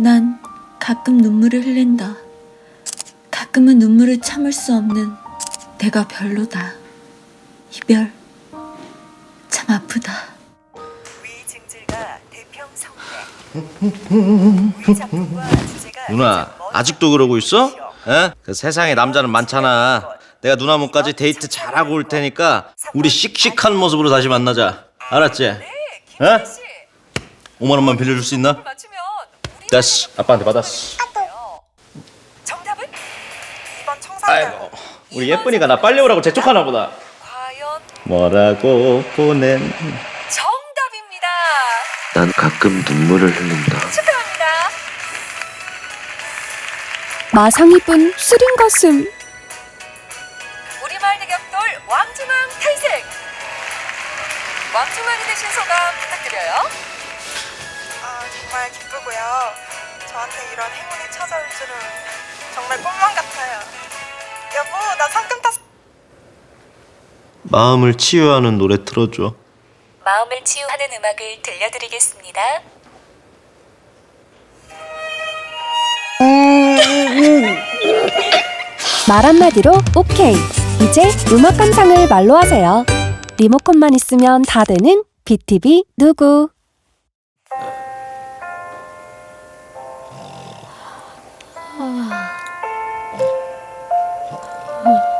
난 가끔 눈물을 흘린다. 가끔은 눈물을 참을 수 없는 내가 별로다. 이별 참 아프다. 누나 아직도 그러고 있어? 에? 그 세상에 남자는 많잖아. 내가 누나 몸까지 데이트 잘하고 올 테니까 우리 씩씩한 모습으로 다시 만나자. 알았지? 에? 김태희 씨 5만 원만 빌려줄 수 있나? 됐어. 아빠한테 받았어. 정답은 2번 청산가 아이고 우리 예쁜이가 나 빨리 오라고 재촉하나 보다. 과연 뭐라고 보낸 정답입니다 난 가끔 눈물을 흘린다. 축하합니다 마상이분 쓰린 가슴 우리마을 대격돌 왕중왕 탈색 왕중왕이 되신 소감 부탁드려요 저한테 이런 행운이 찾아올 줄은 정말 꿈만 같아요. 여보 나 상금 탔어. 마음을 치유하는 노래 틀어줘. 마음을 치유하는 음악을 들려드리겠습니다 말 한마디로 오케이 이제 음악 감상을 말로 하세요 리모컨만 있으면 다 되는 BTV 누구 嗯。